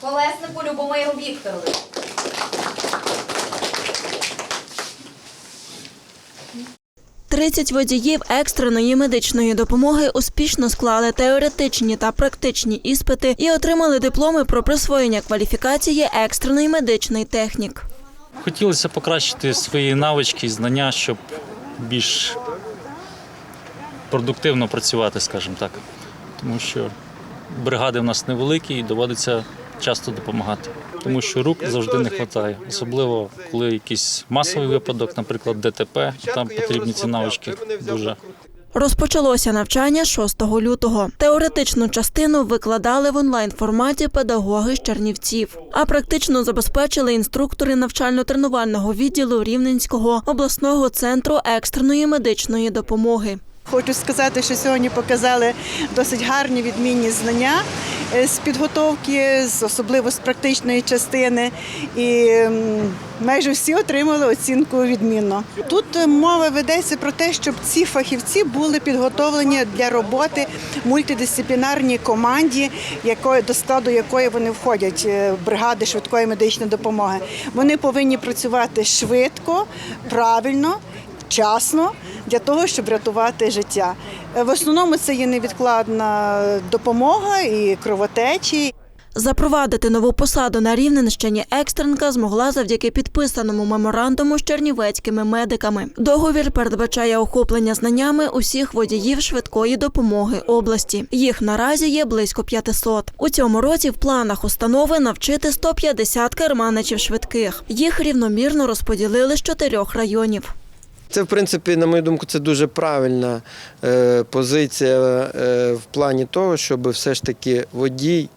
Колеснику Любомиру Вікторовичу. Тридцять водіїв екстреної медичної допомоги успішно склали теоретичні та практичні іспити і отримали дипломи про присвоєння кваліфікації екстрений медичний технік. Хотілося покращити свої навички і знання, щоб більш продуктивно працювати, скажімо так. Тому що бригади в нас невеликі і доводиться часто допомагати. Тому що рук завжди не вистачає. Особливо коли якийсь масовий випадок, наприклад, ДТП, там потрібні ці навички дуже. Розпочалося навчання 6 лютого. Теоретичну частину викладали в онлайн форматі педагоги з Чернівців, а практично забезпечили інструктори навчально-тренувального відділу Рівненського обласного центру екстреної медичної допомоги. Хочу сказати, що сьогодні показали досить гарні відмінні знання е, з підготовки, особливо з практичної частини. І майже всі отримали оцінку відмінно. Тут е, мова ведеться про те, щоб ці фахівці були підготовлені для роботи в мультидисциплінарній команді, до складу якої вони входять е, бригади швидкої медичної допомоги. Вони повинні працювати швидко, правильно вчасно для того, щоб рятувати життя. Е, В основному це є невідкладна допомога і кровотечі. Запровадити нову посаду на Рівненщині екстренка змогла завдяки підписаному меморандуму з чернівецькими медиками. Договір передбачає охоплення знаннями усіх водіїв швидкої допомоги області. Їх наразі є близько 500. У цьому році в планах установи навчити 150 керманичів швидких. Їх рівномірно розподілили з чотирьох районів. Це, в принципі, на мою думку, це дуже правильна е, позиція е, в плані того, щоб все ж таки водій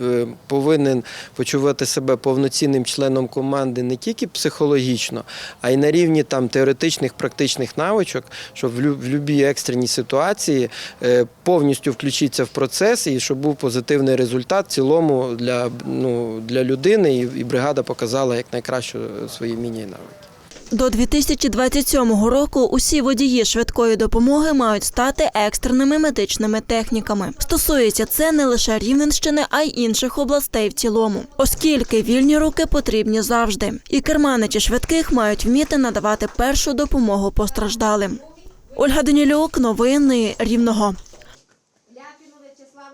е, повинен почувати себе повноцінним членом команди не тільки психологічно, а й на рівні там теоретичних практичних навичок, щоб в, будь-якій екстреній ситуації повністю включитися в процес і щоб був позитивний результат в цілому для, ну, для людини, і, бригада показала як найкраще свої міні навики. До 2027 року усі водії швидкої допомоги мають стати екстреними медичними техніками. Стосується це не лише Рівненщини, а й інших областей в цілому, оскільки вільні руки потрібні завжди. І керманичі швидких мають вміти надавати першу допомогу постраждалим. Ольга Данілюк, новини Рівного.